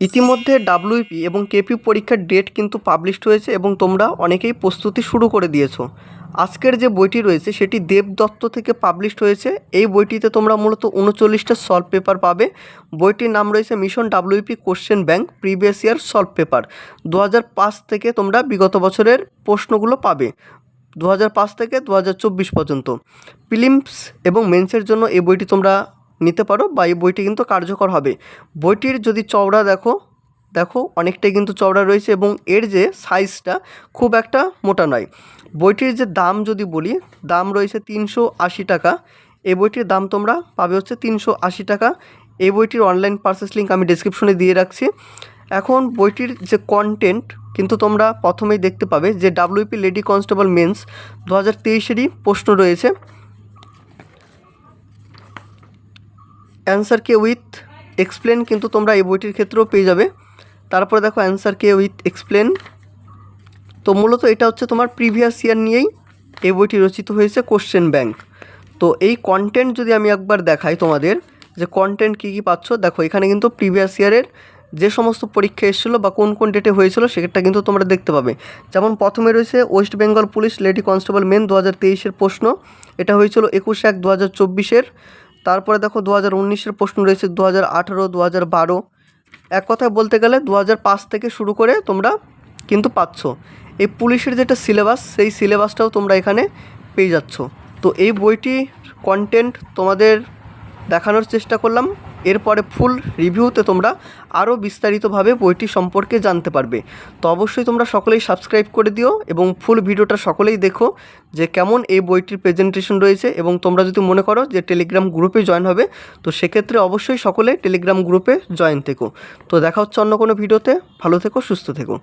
ইতিমধ্যে ডাব্লিউপি এবং কেপি পরীক্ষার ডেট কিন্তু পাবলিশড হয়েছে এবং তোমরা অনেকেই প্রস্তুতি শুরু করে দিয়েছ। আজকের যে বইটি রয়েছে সেটি দেবদত্ত থেকে পাবলিশড হয়েছে। এই বইটিতে তোমরা মূলত উনচল্লিশটা সলভ পেপার পাবে। বইটির নাম রয়েছে mission WP question bank previous year solve paper. দু থেকে তোমরা বিগত বছরের প্রশ্নগুলো পাবে। দু থেকে দু পর্যন্ত। প্রিলিমস এবং মেন্সের জন্য এই বইটি তোমরা নিতে পারো বা এই বইটি কিন্তু কার্যকর হবে। বইটির যদি চওড়া দেখো দেখো অনেকটাই কিন্তু চওড়া রয়েছে এবং এর যে সাইজটা খুব একটা মোটা নয়। বইটির যে দাম যদি বলি, দাম রয়েছে তিনশো আশি টাকা। এই বইটির দাম তোমরা পাবে হচ্ছে তিনশো আশি টাকা। এই বইটির অনলাইন পারচেস লিঙ্ক আমি ডিসক্রিপশনে দিয়ে রাখছি। এখন বইটির যে কন্টেন্ট কিন্তু তোমরা প্রথমেই দেখতে পাবে যে ডাব্লিউপি লেডি কনস্টেবল মেন্স দু হাজার তেইশেরই প্রশ্ন রয়েছে। অ্যান্সার কে উইথ এক্সপ্লেন কিন্তু তোমরা এই বইটির ক্ষেত্রেও পেয়ে যাবে। তারপরে দেখো অ্যান্সার কে উইথ এক্সপ্লেন। তো মূলত এটা হচ্ছে তোমার প্রিভিয়াস ইয়ার নিয়েই এই বইটি রচিত হয়েছে কোশ্চেন ব্যাংক। তো এই কন্টেন্ট যদি আমি একবার দেখাই তোমাদের, যে কন্টেন্ট কী কী পাচ্ছ, দেখো এখানে কিন্তু প্রিভিয়াস ইয়ারের যে সমস্ত পরীক্ষা এসেছিল বা কোন কোন ডেটে হয়েছিল সেটা কিন্তু তোমরা দেখতে পাবে। যেমন প্রথমে রয়েছে West Bengal police lady constable main দু হাজার তেইশের প্রশ্ন। এটা হয়েছিল একুশ এক দু হাজার চব্বিশের। তারপরে দেখো দু হাজার উনিশের প্রশ্ন রয়েছে দু হাজার আঠারো দু হাজার বারো। এক কথায় বলতে গেলে দু হাজার পাঁচ থেকে শুরু করে তোমরা কিন্তু পাচ্ছ। এই পুলিশের যেটা সিলেবাস, সেই সিলেবাসটাও তোমরা এখানে পেয়ে যাচ্ছ। তো এই বইটির কন্টেন্ট তোমাদের দেখানোর চেষ্টা করলাম। এরপরে ফুল রিভিউতে তোমরা আরও বিস্তারিতভাবে বইটি সম্পর্কে জানতে পারবে। তো অবশ্যই তোমরা সকলেই সাবস্ক্রাইব করে দিও এবং ফুল ভিডিওটা সকলেই দেখো যে কেমন এই বইটির প্রেজেন্টেশন রয়েছে এবং তোমরা যদি মনে করো যে টেলিগ্রাম গ্রুপে জয়েন হবে, তো সেক্ষেত্রে অবশ্যই সকলে টেলিগ্রাম গ্রুপে জয়েন থেকো। তো দেখা হচ্ছে অন্য কোনো ভিডিওতে, ভালো থেকো, সুস্থ থেকো।